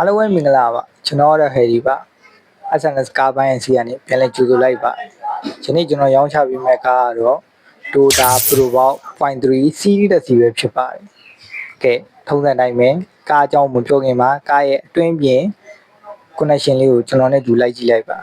အားလုံးပဲမင်္ဂလာပါကျွန်တော်ကတော့ဟယ်ရီပါ SNS ကားပိုင်းစီကနေပြန်လည်ကြိုဆိုလိုက်ပါဒီနေ့ကျွန်တော်ရောင်းချပေးမယ့်ကားကတော့ Toyota Probox 0.3 series တစ်စီပဲဖြစ်ပါတယ်ကဲထုံးစံတိုင်းပဲကားအကြောင်းမပြောခင်မှာကားရဲ့အတွင်းပြင် connection လေးကိုကျွန်တော်နဲ့ကြူလိုက်ကြည့်လိုက်ပါ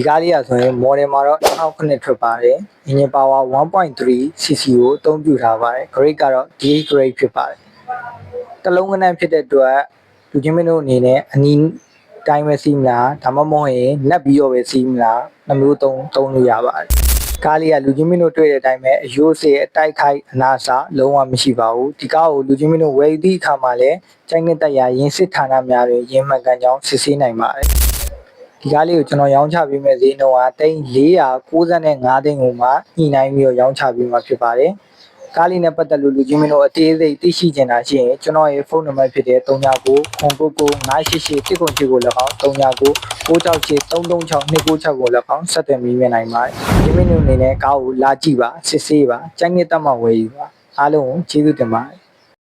ဒီကားလေးကဆိုရင် model မှာတော့2009ထွက်ပါတယ် engine power 1.3 cc ကိုအသုံးပြုထားပါတယ် grade ကတော့ DH grade ဖြစ်ပါတယ်တလုံးကနန်းဖြစ်တဲ့အတွက်လူချင်းမင်းတို့အနေနဲ့အနီးတိုင်းပဲစီးမလားဒါမှမဟုတ်ရင်နက်ပြီးတော့ပဲစီးမလားနှမျိုးသုံးသုံးလို့ရပါတယ်ကားလေးကလူချင်းမင်းတို့တွေ့တဲ့အတိုင်းပဲအယိုးစေအတိုက်ခိုက်အနာစာလုံးဝမရှိပါဘူးဒီကားကိုလူချင်းမင်းတို့ဝယ်သည့်အခါမှာလည်းကျိုင်းနဲ့တက်ရရင်စစ်ဌာနများတွင်ရင်းမှန်ကန်ကြောင်းစစ်ဆေးနိုင်ပါတယ် ဒီကားလေးကိုကျွန်တော်ရောင်းချပေးမယ့်ဈေးနှုန်းကတိန်495သိန်းကိုမှညှိနှိုင်းပြီးတော့ရောင်းချပေးမှာဖြစ်ပါတယ်။ကားလေးနဲ့ပတ်သက်လို့လူချင်းမင်းတို့အသေးစိတ်သိရှိချင်တာရှိရင်ကျွန်တော်ရဲ့ဖုန်းနံပါတ်ဖြစ်တဲ့39 999 988 1ကိုလည်းကောင်း39 968 336 296ကိုလည်းကောင်းဆက်သွယ်မိမြင်နိုင်ပါတယ်။ဒီမင်းတို့အနေနဲ့ကားကိုလာကြည့်ပါစစ်ဆေးပါကြိုက်နေတဲ့မှဝယ်ယူပါအားလုံးကိုကျေးဇူးတင်ပါတယ်